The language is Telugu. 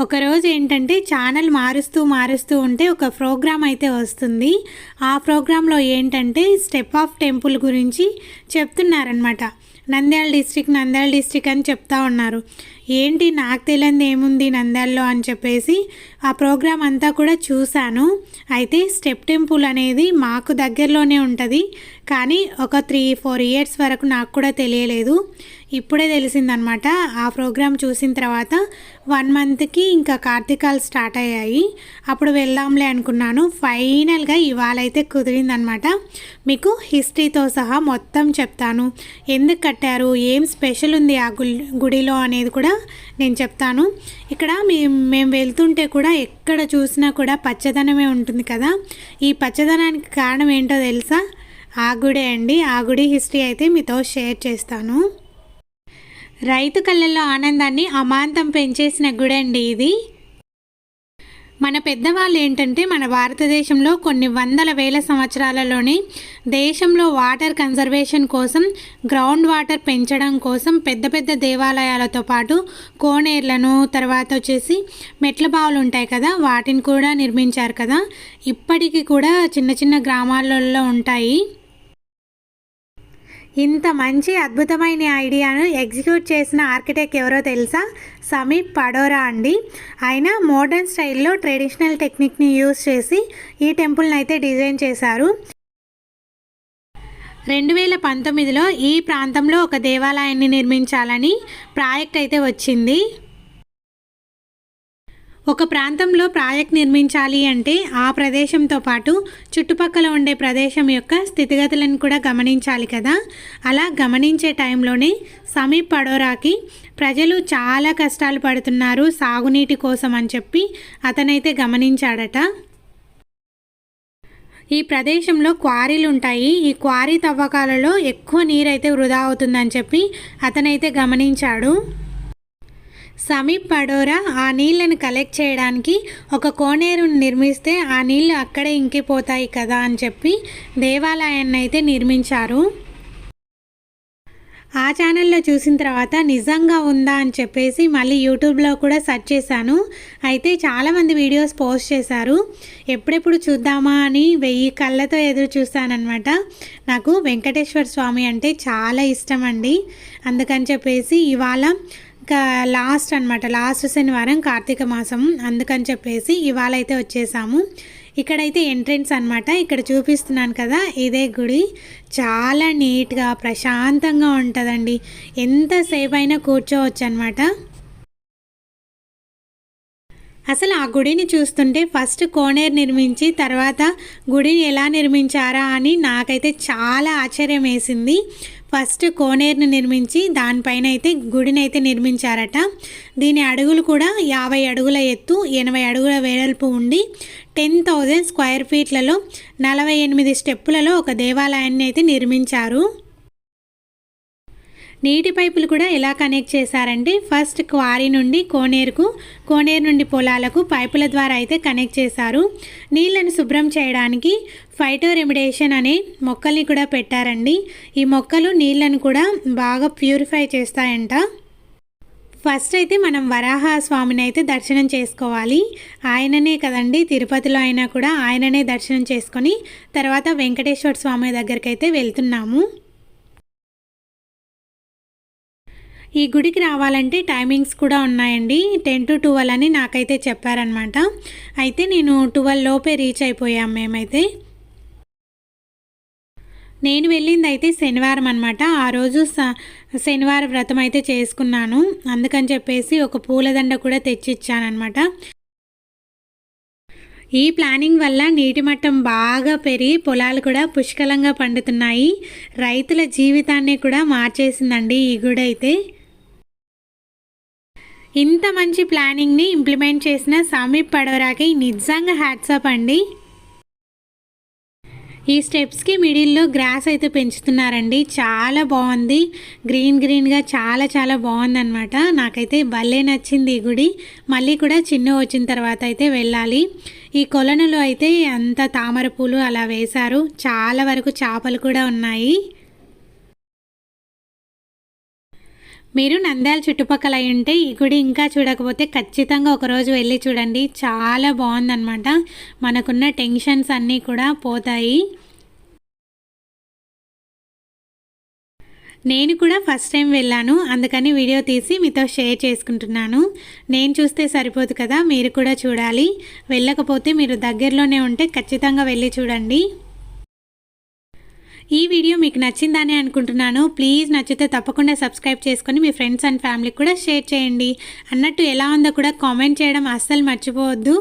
ఒకరోజు ఏంటంటే ఛానల్ మారుస్తూ మారుస్తూ ఉంటే ఒక ప్రోగ్రామ్ అయితే వస్తుంది. ఆ ప్రోగ్రాంలో ఏంటంటే స్టెప్ ఆఫ్ టెంపుల్ గురించి చెప్తున్నారనమాట నంద్యాల డిస్ట్రిక్ట్ నంద్యాల డిస్ట్రిక్ట్ అని చెప్తా ఉన్నారు. ఏంటి నాకు తెలియదు ఏముంది నంద్యాలలో అని చెప్పేసి ఆ ప్రోగ్రాం అంతా కూడా చూశాను. అయితే స్టెప్ టెంపుల్ అనేది మాకు దగ్గరలోనే ఉంటుంది. కానీ ఒక త్రీ ఫోర్ ఇయర్స్ వరకు నాకు కూడా తెలియలేదు. ఇప్పుడే తెలిసిందనమాట. ఆ ప్రోగ్రాం చూసిన తర్వాత వన్ మంత్కి ఇంకా కార్తీకాలు స్టార్ట్ అయ్యాయి. అప్పుడు వెళ్దాంలే అనుకున్నాను. ఫైనల్గా ఇవాళ అయితే కుదిరిందనమాట. మీకు హిస్టరీతో సహా మొత్తం చెప్తాను. ఎందుకు కట్టారు? ఏం స్పెషల్ ఉంది ఆ గుడిలో అనేది కూడా నేను చెప్తాను. ఇక్కడ మేము వెళ్తుంటే కూడా ఎక్కడ చూసినా కూడా పచ్చదనమే ఉంటుంది కదా. ఈ పచ్చదనానికి కారణం ఏంటో తెలుసా? ఆ గుడే అండి. ఆ గుడి హిస్టరీ అయితే మీతో షేర్ చేస్తాను. రైతు కళ్ళల్లో ఆనందాన్ని అమాంతం పెంచేసిన గుడండి ఇది. మన పెద్దవాళ్ళు ఏంటంటే మన భారతదేశంలో కొన్ని వందల వేల సంవత్సరాలలోనే దేశంలో వాటర్ కన్జర్వేషన్ కోసం గ్రౌండ్ వాటర్ పెంచడం కోసం పెద్ద పెద్ద దేవాలయాలతో పాటు కోనేర్లను తర్వాత వచ్చేసి మెట్ల బావులు ఉంటాయి కదా వాటిని కూడా నిర్మించారు కదా. ఇప్పటికీ కూడా చిన్న చిన్న గ్రామాలలో ఉంటాయి. ఇంత మంచి అద్భుతమైన ఐడియాను ఎగ్జిక్యూట్ చేసిన ఆర్కిటెక్ట్ ఎవరో తెలుసా? సమీప్ పడోరా అండి. ఆయన మోడర్న్ స్టైల్లో ట్రెడిషనల్ టెక్నిక్ని యూజ్ చేసి ఈ టెంపుల్ని అయితే డిజైన్ చేశారు. రెండు వేల పంతొమ్మిదిలో ఈ ప్రాంతంలో ఒక దేవాలయాన్ని నిర్మించాలని ప్రాజెక్ట్ అయితే వచ్చింది. ఒక ప్రాంతంలో ప్రాజెక్ట్ నిర్మించాలి అంటే ఆ ప్రదేశంతో పాటు చుట్టుపక్కల ఉండే ప్రదేశం యొక్క స్థితిగతులను కూడా గమనించాలి కదా. అలా గమనించే టైంలోనే సమీప్ పడోరాకి ప్రజలు చాలా కష్టాలు పడుతున్నారు సాగునీటి కోసం అని చెప్పి అతనైతే గమనించాడట. ఈ ప్రదేశంలో క్వారీలు ఉంటాయి. ఈ క్వారీ తవ్వకాలలో ఎక్కువ నీరైతే వృధా అవుతుందని చెప్పి అతనైతే గమనించాడు. సమీప్ పడోరా ఆ నీళ్ళను కలెక్ట్ చేయడానికి ఒక కోనేరును నిర్మిస్తే ఆ నీళ్ళు అక్కడే ఇంకిపోతాయి కదా అని చెప్పి దేవాలయాన్ని అయితే నిర్మించారు. ఆ ఛానల్లో చూసిన తర్వాత నిజంగా ఉందా అని చెప్పేసి మళ్ళీ యూట్యూబ్లో కూడా సెర్చ్ చేశాను. అయితే చాలామంది వీడియోస్ పోస్ట్ చేశారు. ఎప్పుడెప్పుడు చూద్దామా అని వెయ్యి కళ్ళతో ఎదురు చూస్తానమాట నాకు వెంకటేశ్వర స్వామి అంటే చాలా ఇష్టం అండి. అందుకని చెప్పేసి ఇవాళ ఇంకా లాస్ట్ అనమాట లాస్ట్ శనివారం కార్తీక మాసం అందుకని చెప్పేసి ఇవాళ అయితే వచ్చేసాము. ఇక్కడైతే ఎంట్రెన్స్ అనమాట ఇక్కడ చూపిస్తున్నాను కదా ఇదే గుడి. చాలా నీట్గా ప్రశాంతంగా ఉంటుందండి. ఎంతసేపు అయినా కూర్చోవచ్చు అనమాట అసలు ఆ గుడిని చూస్తుంటే ఫస్ట్ కోనేరు నిర్మించి తర్వాత గుడిని ఎలా నిర్మించారా అని నాకైతే చాలా ఆశ్చర్యం వేసింది. ఫస్ట్ కోనేరుని నిర్మించి దానిపైన అయితే గుడిని అయితే నిర్మించారట. దీని అడుగులు కూడా యాభై అడుగుల ఎత్తు ఎనభై అడుగుల వేడల్పు ఉండి టెన్ థౌజండ్ స్క్వేర్ ఫీట్లలో నలభై ఎనిమిది స్టెప్పులలో ఒక దేవాలయాన్ని అయితే నిర్మించారు. నీటి పైపులు కూడా ఎలా కనెక్ట్ చేశారంటే ఫస్ట్ క్వారీ నుండి కోనేరుకు కోనేరు నుండి పొలాలకు పైపుల ద్వారా అయితే కనెక్ట్ చేశారు. నీళ్ళను శుభ్రం చేయడానికి ఫైటో రెమిడేషన్ అనే మొక్కల్ని కూడా పెట్టారండి. ఈ మొక్కలు నీళ్ళను కూడా బాగా ప్యూరిఫై చేస్తాయంట. ఫస్ట్ అయితే మనం వరాహ స్వామిని అయితే దర్శనం చేసుకోవాలి. ఆయననే కదండి తిరుపతిలో అయినా కూడా ఆయననే దర్శనం చేసుకొని తర్వాత వెంకటేశ్వర స్వామి దగ్గరికి అయితే వెళ్తున్నాము. ఈ గుడికి రావాలంటే టైమింగ్స్ కూడా ఉన్నాయండి. టెన్ టు ట్వెల్వ్ అని నాకైతే చెప్పారనమాట అయితే నేను ట్వెల్వ్ లోపే రీచ్ అయిపోయాం మేమైతే. నేను వెళ్ళింది అయితే శనివారం అనమాట ఆ రోజు శనివారం వ్రతం అయితే చేసుకున్నాను. అందుకని చెప్పేసి ఒక పూలదండ కూడా తెచ్చిచ్చానమాట ఈ ప్లానింగ్ వల్ల నీటి మట్టం బాగా పెరిగి పొలాలు కూడా పుష్కలంగా పండుతున్నాయి. రైతుల జీవితాన్ని కూడా మార్చేసిందండి ఈ గుడి అయితే ఇంత మంచి ప్లానింగ్ని ఇంప్లిమెంట్ చేసిన సమీప్ పడవరాకి నిజంగా హ్యాట్సప్ అండి. ఈ స్టెప్స్కి మిడిల్లో గ్రాస్ అయితే పెంచుతున్నారండి. చాలా బాగుంది. గ్రీన్ గ్రీన్గా చాలా చాలా బాగుందనమాట నాకైతే భలే నచ్చింది ఈ గుడి. మళ్ళీ కూడా చిన్న వచ్చిన తర్వాత అయితే వెళ్ళాలి. ఈ కొలనులో అయితే అంత తామర పూలు అలా వేశారు. చాలా వరకు చేపలు కూడా ఉన్నాయి. మీరు నంద్యాల చుట్టుపక్కల అయి ఉంటే ఈ గుడి ఇంకా చూడకపోతే ఖచ్చితంగా ఒకరోజు వెళ్ళి చూడండి. చాలా బాగుందన్నమాట. మనకున్న టెన్షన్స్ అన్నీ కూడా పోతాయి. నేను కూడా ఫస్ట్ టైం వెళ్ళాను. అందుకని వీడియో తీసి మీతో షేర్ చేసుకుంటున్నాను. నేను చూస్తే సరిపోదు కదా మీరు కూడా చూడాలి. వెళ్ళకపోతే మీరు దగ్గరలోనే ఉంటే ఖచ్చితంగా వెళ్ళి చూడండి. ఈ వీడియో మీకు నచ్చిందని అనుకుంటున్నాను. ప్లీజ్ నచ్చితే తప్పకుండా సబ్స్క్రైబ్ చేసుకొని మీ ఫ్రెండ్స్ అండ్ ఫ్యామిలీకి కూడా షేర్ చేయండి. అన్నట్టు ఎలా ఉందో కూడా కామెంట్ చేయడం అస్సలు మర్చిపోవద్దు.